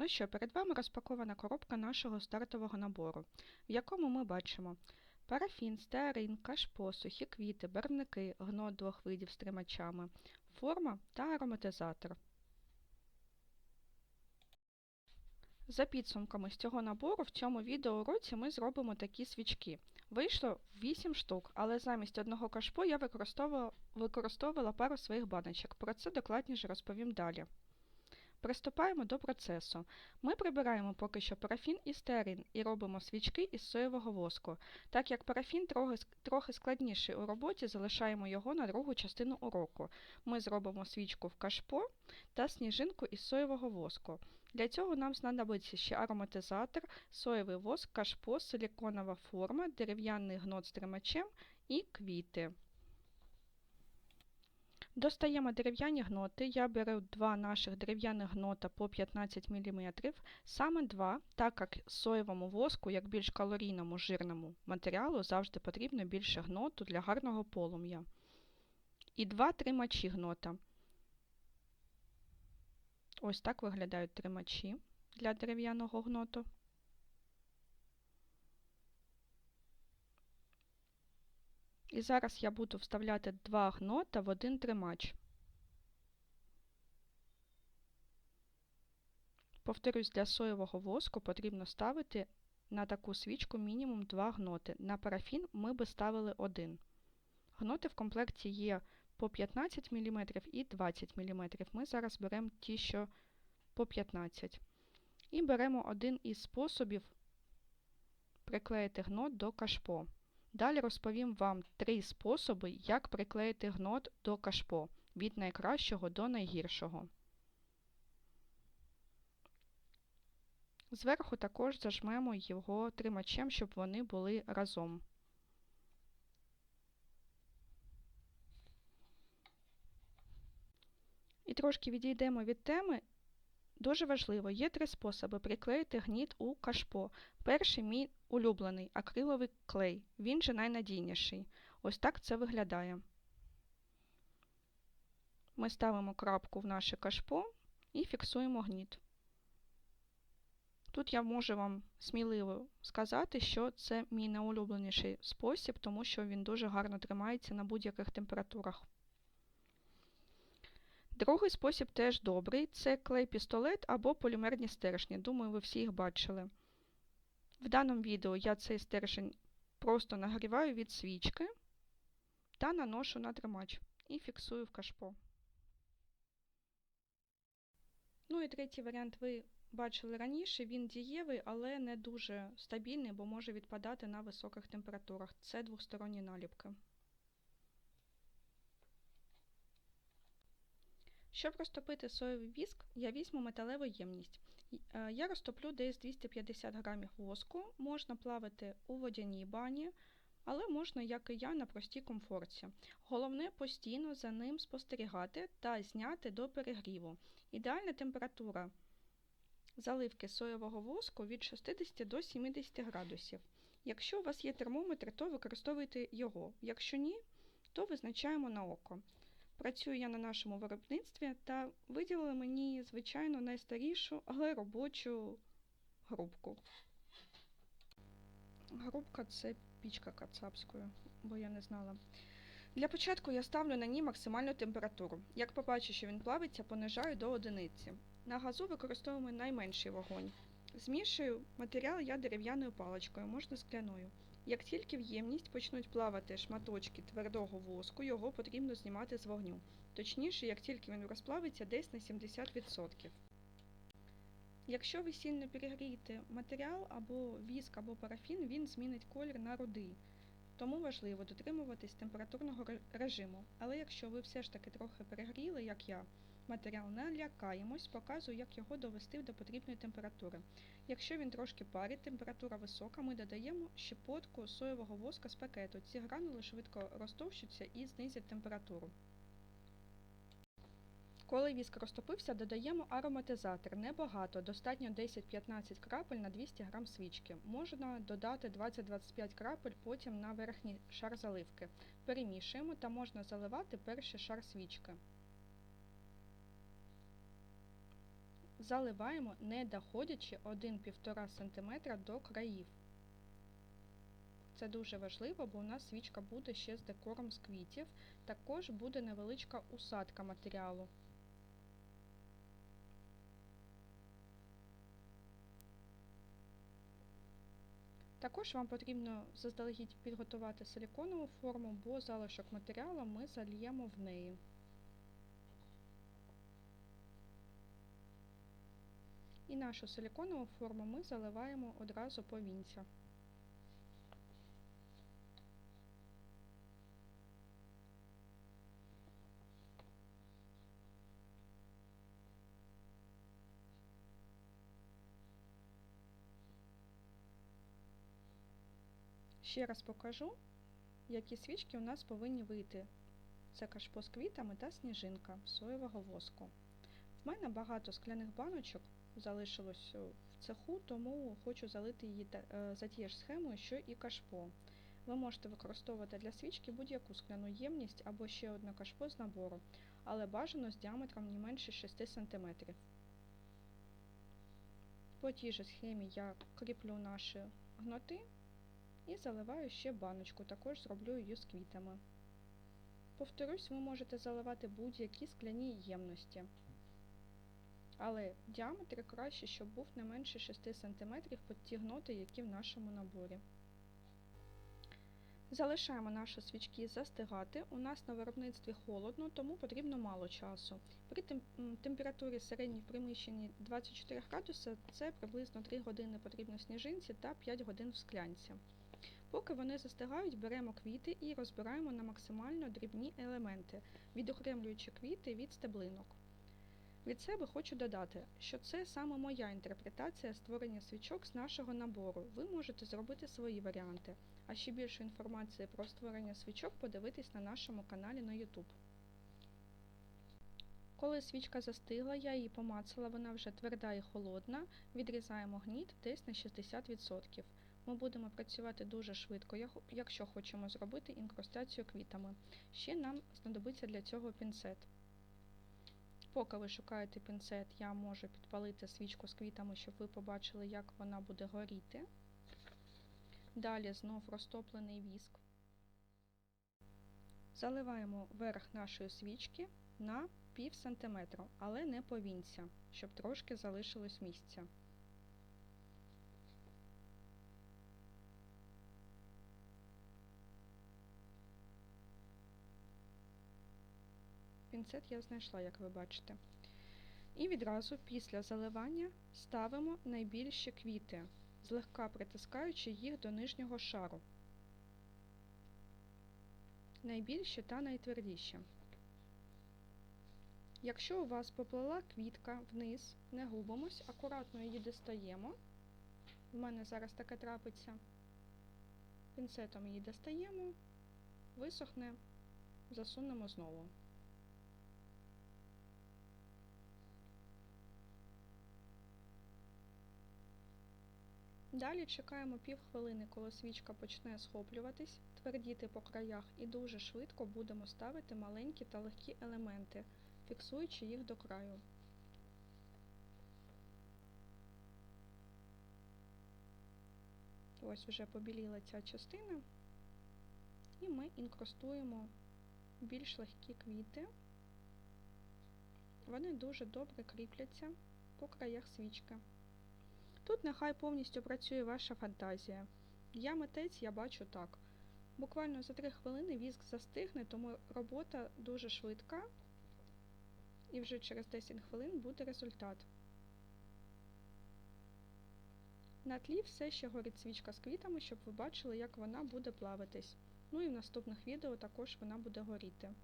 Ну що, перед вами розпакована коробка нашого стартового набору, в якому ми бачимо парафін, стеарин, кашпо, сухі квіти, барвники, гнот двох видів з тримачами, форма та ароматизатор. За підсумками з цього набору в цьому відеоуроці ми зробимо такі свічки. Вийшло 8 штук, але замість одного кашпо я використовувала, використовувала пару своїх баночок. Про це докладніше розповім далі. Приступаємо до процесу. Ми прибираємо поки що парафін і стеарин і робимо свічки із соєвого воску. Так як парафін трохи складніший у роботі, залишаємо його на другу частину уроку. Ми зробимо свічку в кашпо та сніжинку із соєвого воску. Для цього нам знадобиться ще ароматизатор, соєвий воск, кашпо, силіконова форма, дерев'яний гнот з тримачем і квіти. Достаємо дерев'яні гноти. Я беру два наших дерев'яних гнота по 15 мм, саме два, так як соєвому воску, як більш калорійному жирному матеріалу, завжди потрібно більше гноту для гарного полум'я. І два тримачі гнота. Ось так виглядають тримачі для дерев'яного гноту. І зараз я буду вставляти два гнота в один тримач. Повторюсь, для соєвого воску потрібно ставити на таку свічку мінімум 2 гноти. На парафін ми би ставили один. Гноти в комплекті є по 15 мм і 20 мм. Ми зараз беремо ті, що по 15 І беремо один із способів приклеїти гнот до кашпо. Далі розповім вам три способи, як приклеїти гнот до кашпо від найкращого до найгіршого. Зверху також зажмемо його тримачем, щоб вони були разом. І трошки відійдемо від теми. Дуже важливо, є три способи приклеїти гніт у кашпо. Перший мій улюблений акриловий клей, він же найнадійніший. Ось так це виглядає. Ми ставимо крапку в наше кашпо і фіксуємо гніт. Тут я можу вам сміливо сказати, що це мій найулюбленіший спосіб, тому що він дуже гарно тримається на будь-яких температурах. Другий спосіб теж добрий це клей-пістолет або полімерні стержні. Думаю, ви всі їх бачили. В даному відео я цей стержень просто нагріваю від свічки та наношу на тримач і фіксую в кашпо. Ну і третій варіант ви бачили раніше, він дієвий, але не дуже стабільний, бо може відпадати на високих температурах. Це двосторонні наліпки. Щоб розтопити соєвий віск, я візьму металеву ємність. Я розтоплю десь 250 грамів воску, можна плавити у водяній бані, але можна, як і я, на простій комфорті. Головне постійно за ним спостерігати та зняти до перегріву. Ідеальна температура заливки соєвого воску від 60 до 70 градусів. Якщо у вас є термометр, то використовуйте його. Якщо ні, то визначаємо на око. Працюю я на нашому виробництві та виділили мені, звичайно, найстарішу, але робочу грубку. Грубка це пічка кацапською, бо я не знала. Для початку я ставлю на ній максимальну температуру. Як побачу, що він плавиться, понижаю до одиниці. На газу використовуємо найменший вогонь. Змішую матеріал я дерев'яною паличкою, можна скляною. Як тільки в ємність почнуть плавати шматочки твердого воску, його потрібно знімати з вогню. Точніше, як тільки він розплавиться десь на 70%. Якщо ви сильно перегрієте матеріал або віск, або парафін, він змінить колір на рудий. Тому важливо дотримуватись температурного режиму. Але якщо ви все ж таки трохи перегріли, як я, матеріал не лякаємось, показую, як його довести до потрібної температури. Якщо він трошки парить, температура висока, ми додаємо щепотку соєвого воска з пакету. Ці гранули швидко розтовщуться і знизять температуру. Коли віск розтопився, додаємо ароматизатор. Небагато, достатньо 10-15 крапель на 200 г свічки. Можна додати 20-25 крапель потім на верхній шар заливки. Перемішуємо та можна заливати перший шар свічки. Заливаємо, не доходячи 1-1,5 см до країв. Це дуже важливо, бо у нас свічка буде ще з декором з квітів. Також буде невеличка усадка матеріалу. Також вам потрібно заздалегідь підготувати силіконову форму, бо залишок матеріалу ми зальємо в неї. І нашу силіконову форму ми заливаємо одразу по вінця. Ще раз покажу, які свічки у нас повинні вийти. Це кашпо з квітами та сніжинка соєвого воску. В мене багато скляних баночок залишилось в цеху, тому хочу залити її за тією ж схемою, що і кашпо. Ви можете використовувати для свічки будь-яку скляну ємність або ще одне кашпо з набору, але бажано з діаметром не менше 6 см. По тій же схемі я кріплю наші гноти і заливаю ще баночку, також зроблю її з квітами. Повторюсь, ви можете заливати будь-які скляні ємності. Але діаметр краще, щоб був не менше 6 см під ті гноти, які в нашому наборі. Залишаємо наші свічки застигати. У нас на виробництві холодно, тому потрібно мало часу. При температурі середній в приміщенні 24 градуси це приблизно 3 години потрібно сніжинці та 5 годин в склянці. Поки вони застигають, беремо квіти і розбираємо на максимально дрібні елементи, відокремлюючи квіти від стеблинок. Від себе хочу додати, що це саме моя інтерпретація створення свічок з нашого набору. Ви можете зробити свої варіанти, а ще більше інформації про створення свічок подивитись на нашому каналі на YouTube. Коли свічка застигла, я її помацала, вона вже тверда і холодна, відрізаємо гніт десь на 60%. Ми будемо працювати дуже швидко, якщо хочемо зробити інкрустацію квітами. Ще нам знадобиться для цього пінцет. Поки ви шукаєте пінцет, я можу підпалити свічку з квітами, щоб ви побачили, як вона буде горіти. Далі знов розтоплений віск. Заливаємо верх нашої свічки на пів сантиметра, але не по вінця, щоб трошки залишилось місця. Пінцет я знайшла, як ви бачите. І відразу після заливання ставимо найбільші квіти, злегка притискаючи їх до нижнього шару. Найбільші та найтвердіші. Якщо у вас поплила квітка вниз, не губимось, акуратно її достаємо. В мене зараз таке трапиться. Пінцетом її достаємо, висохне, засунемо знову. Далі чекаємо пів хвилини, коли свічка почне схоплюватись, твердіти по краях і дуже швидко будемо ставити маленькі та легкі елементи, фіксуючи їх до краю. Ось вже побіліла ця частина, і ми інкрустуємо більш легкі квіти. Вони дуже добре кріпляться по краях свічки. Тут нехай повністю працює ваша фантазія. Я митець, я бачу так. Буквально за 3 хвилини віск застигне, тому робота дуже швидка, і вже через 10 хвилин буде результат. На тлі все ще горить свічка з квітами, щоб ви бачили, як вона буде плавитись. Ну і в наступних відео також вона буде горіти.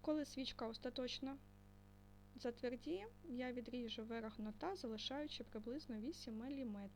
Коли свічка остаточно затвердіє, я відріжу верх нота, залишаючи приблизно 8 мм.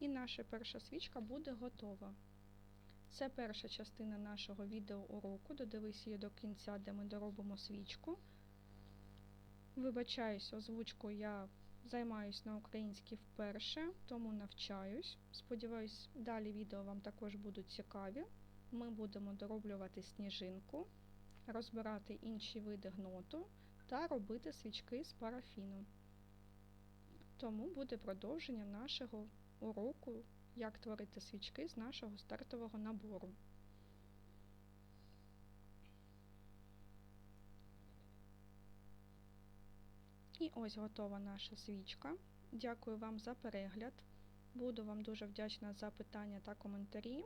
І наша перша свічка буде готова. Це перша частина нашого відеоуроку. Додивись її до кінця, де ми доробимо свічку. Вибачаюсь, озвучку я займаюсь на українській вперше, тому навчаюсь. Сподіваюсь, далі відео вам також будуть цікаві. Ми будемо дороблювати сніжинку, розбирати інші види гноту та робити свічки з парафіну. Тому буде продовження нашого уроку, як творити свічки з нашого стартового набору. І ось готова наша свічка. Дякую вам за перегляд. Буду вам дуже вдячна за питання та коментарі.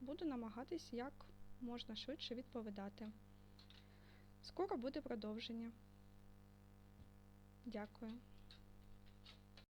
Буду намагатись як можна швидше відповідати. Скоро буде продовження. Дякую.